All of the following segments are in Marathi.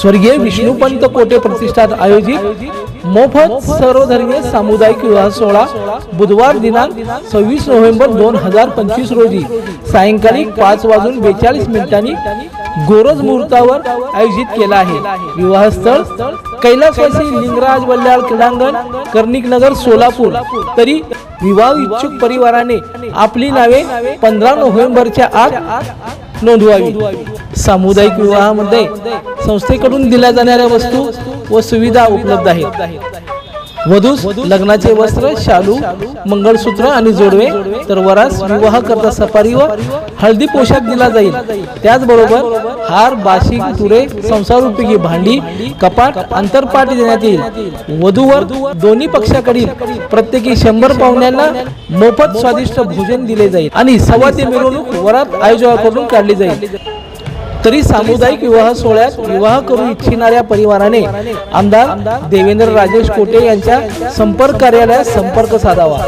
स्वर्गीय विष्णुपंत कोटे प्रतिष्ठान आयोजित मोफत सर्वधर्मीय सामुदायिक विवाह सोहळा बुधवार दिनांक सव्वीस नोव्हेंबर दोन हजार पंचवीस रोजी. सायंकाळी पाच वाजून बेचाळीस मिनिटांनी गोरज मुहूर्तावर आयोजित केला आहे. विवाहस्थळ कैलासवासी लिंगराज वल्ल्याळ क्रीडांगण कर्णिक नगर सोलापूर. तरी विवाह इच्छुक परिवाराने आपली नावे पंधरा नोव्हेंबरच्या आत नोंदवावी. सामुदायिक विवाहामध्ये संस्थेकडून दिल्या जाणाऱ्या वस्तू व सुविधा उपलब्ध आहेत. वधूस लग्नाचे वस्त्र शालू मंगळसूत्र आणि जोडवे तर वरास विवाह करता सफारी व हळदी पोशाख दिला जाईल. त्याचबरोबर हार बाशिक तुरे संसार उपयोगी भांडी कपाट आंतरपाट देण्यात येईल. वधूवर दोन्ही पक्षाकडील प्रत्येकी शंभर पाहुण्यांना मोफत स्वादिष्ट भोजन दिले जाईल आणि सवाद्य मिरवणूक वरात आयोजकाकडून काढली जाईल. तरी सामुदायिक विवाह सोहळ्यात विवाह करू इच्छिणाऱ्या परिवाराने आमदार देवेंद्र राजेश कोटे यांच्या संपर्क कार्यालयात संपर्क साधावा.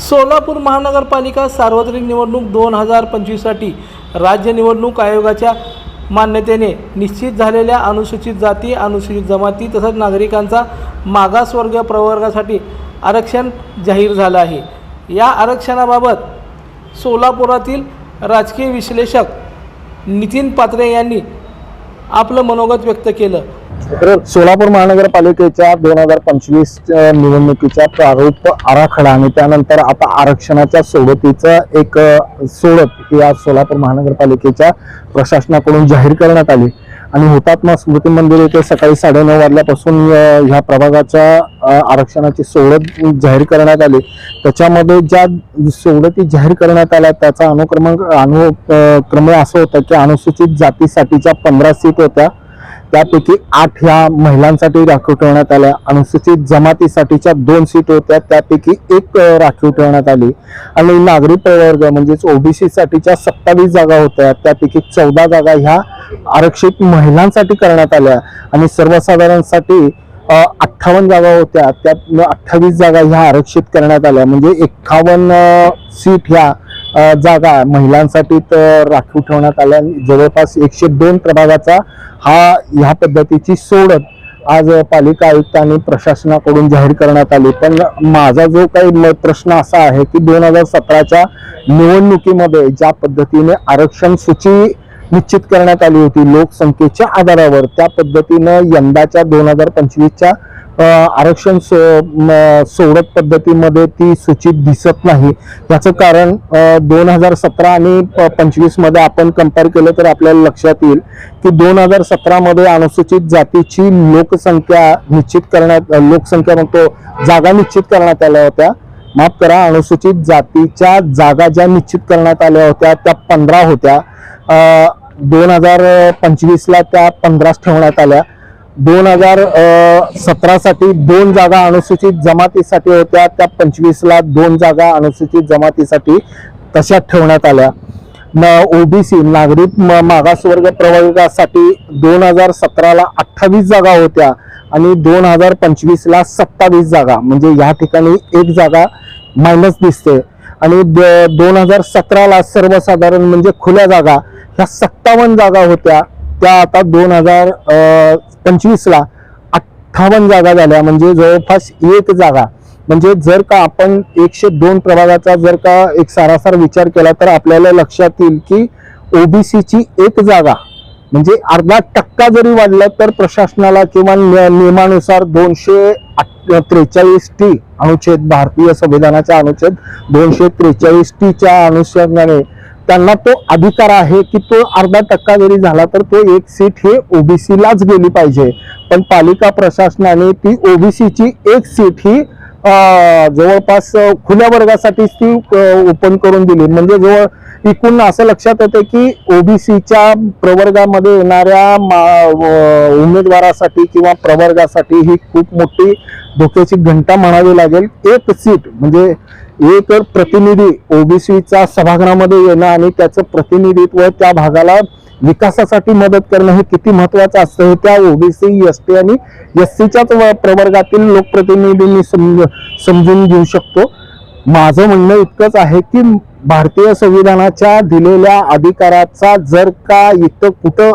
सोलापूर महानगरपालिका सार्वत्रिक निवडणूक दोन हजार पंचवीससाठी राज्य निवडणूक आयोगाच्या मान्यतेने निश्चित झालेल्या अनुसूचित जाती अनुसूचित जमाती तसंच नागरिकांचा मागासवर्ग प्रवर्गासाठी आरक्षण जाहीर झालं आहे. या आरक्षणाबाबत सोलापुरातील राजकीय विश्लेषक नितीन पात्रे यांनी आपलं मनोगत व्यक्त केलं. सोलापूर महानगरपालिकेच्या दोन हजार पंचवीस निवडणुकीच्या प्रारूप आराखडा आणि त्यानंतर आता आरक्षणाच्या सोडतीचं एक सोडत ही आज सोलापूर महानगरपालिकेच्या प्रशासनाकडून जाहीर करण्यात आली. आणि हुतात्मा स्मृती मंदिर येथे सकाळी साडेनऊ वाजल्यापासून ह्या प्रभागाच्या आरक्षणाची सोडत जाहीर करण्यात आली. त्याच्यामध्ये ज्या सोडती जाहीर करण्यात आल्या त्याचा अनुक्रमांक अनुक्रमे असं होतं की अनुसूचित जातीसाठीच्या पंधरा सीट होत्या. त्यापैकी आठ ह्या महिलांसाठी राखीव ठेवण्यात आल्या. अनुसूचित जमातीसाठीच्या दोन सीट होत्या. त्यापैकी एक राखीव ठेवण्यात आली. आणि नागरी प्रवर्ग म्हणजेच ओबीसी साठीच्या सत्तावीस जागा होत्या. त्यापैकी चौदा जागा ह्या आरक्षित महिलांसाठी करण्यात आल्या. आणि सर्वसाधारणसाठी अठ्ठावन्न जागा होत्या. त्या अठ्ठावीस जागा ह्या आरक्षित करण्यात आल्या. म्हणजे एक्कावन्न सीट ह्या जागा महिलांसाठी तर राखीव ठेवण्यात आल्या जवळपास एकशे दोन प्रभागाचा हा ह्या पद्धतीची सोडत आज पालिका आयुक्त आणि प्रशासनाकडून जाहीर करण्यात आली. पण माझा जो काही प्रश्न असा आहे की दोन हजार सतराच्या निवडणुकीमध्ये ज्या पद्धतीने आरक्षण सूची निश्चित करण्यात आली होती लोकसंख्येच्या आधारावर त्या पद्धतीनं यंदाच्या दोन हजार पंचवीसच्या आरक्षण सो सोडत पद्धतीमध्ये ती सूचित दिसत नाही. याचं कारण दोन हजार सतरा आणि पंचवीसमध्ये आपण कंपेअर केलं तर आपल्याला लक्षात येईल की दोन हजार सतरामध्ये अनुसूचित जातीची लोकसंख्या निश्चित करण्यात लोकसंख्या म्हणतो जागा निश्चित करण्यात आल्या होत्या. माफ करा अनुसूचित जातीच्या जागा ज्या निश्चित करण्यात आल्या होत्या त्या पंधरा होत्या. दोन हजार पंचवीसला त्या पंधराच ठेवण्यात आल्या. दोन हजार सतरासाठी दोन जागा अनुसूचित जमातीसाठी होत्या. त्या पंचवीसला दोन जागा अनुसूचित जमातीसाठी तशा ठेवण्यात आल्या. ओबीसी नागरिक म- मागासवर्ग प्रवर्गासाठी दोन हजार सतराला अठ्ठावीस जागा होत्या आणि दोन हजार पंचवीसला सत्तावीस जागा. म्हणजे या ठिकाणी एक जागा मायनस दिसते. आणि दोन हजार सतराला सर्वसाधारण म्हणजे खुल्या जागा ह्या सत्तावन्न जागा होत्या. त्या आता दोन हजार पंचवीसला अठ्ठावन्न जागा झाल्या. म्हणजे जवळपास एक जागा. म्हणजे जर का आपण एकशे दोन प्रभागाचा जर का एक सारासार विचार केला तर आपल्याला लक्षात येईल की ओबीसीची एक जागा म्हणजे अर्धा टक्का जरी वाढला तर प्रशासनाला किंवा नियमानुसार दोनशे त्रेचाळीस टी अनुच्छेद भारतीय संविधानाचा अनुच्छेद दोनशे त्रेचाळीस टीच्या अनुषंगाने त्यांना तो अधिकार आहे की तो अर्धा टक्का जरी झाला तर तो एक सीट हे ओबीसीलाच गेली पाहिजे. पण पालिका प्रशासनाने ती ओबीसीची एक सीट ही जवळपास खुल्या वर्गासाठीच ती ओपन करून दिली. म्हणजे जवळ एकूण असं लक्षात येतं की ओबीसीच्या प्रवर्गामध्ये येणाऱ्या उमेदवारासाठी किंवा प्रवर्गासाठी ही खूप मोठी धोक्याची घंटा म्हणावी लागेल. एक सीट म्हणजे एक प्रतिनिधी ओबीसीचा सभागृहामध्ये येणं आणि त्याचं प्रतिनिधित्व त्या भागाला विकासासाठी मदत करणं हे किती महत्वाचं असतं हे त्या ओबीसी एस टी आणि एस सीच्याच प्रवर्गातील लोकप्रतिनिधींनी समजून घेऊ शकतो. माझं म्हणणं इतकंच आहे की भारतीय संविधानाच्या दिलेल्या अधिकाराचा जर का इथं कुठं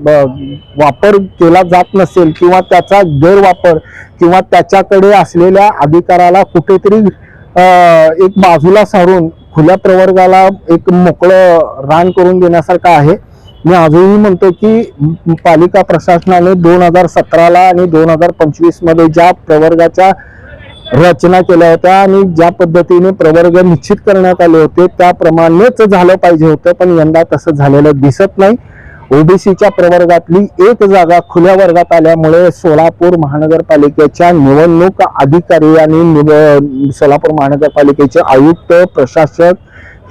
ब- वापर केला जात नसेल किंवा त्याचा गैरवापर किंवा त्याच्याकडे असलेल्या अधिकाराला कुठेतरी एक बाजूला सारून खुल्या प्रवर्गाला एक मोकळं रान करून देण्यासारखं आहे. मी अजूनही म्हणतो की पालिका प्रशासनाने दोन हजार सतराला आणि दोन हजार पंचवीसमध्ये ज्या प्रवर्गाच्या रचना केल्या होत्या आणि ज्या पद्धतीने प्रवर्ग निश्चित करण्यात आले होते त्याप्रमाणेच झालं पाहिजे होतं पण यंदा तसं झालेलं दिसत नाही. ओबीसीच्या प्रवर्गातली एक जागा खुल्या वर्गात आल्यामुळे सोलापूर महानगरपालिकेच्या निवडणूक अधिकारी आणि निव- सोलापूर महानगरपालिकेचे आयुक्त प्रशासक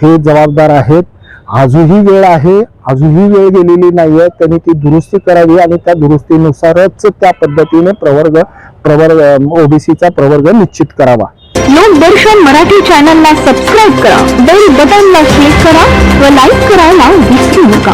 हे जबाबदार आहेत. आजही वेळ आहे अजूनही वेळ गेलेली नाहीये. त्यांनी ती दुरुस्ती करावी आणि त्या दुरुस्तीनुसारच त्या पद्धतीने प्रवर्ग प्रवर्ग ओबीसीचा प्रवर्ग निश्चित करावा. लोकदर्शन मराठी चॅनलला सबस्क्राईब करा बेल बटनला क्लिक करा व लाईक करायला विसरू नका.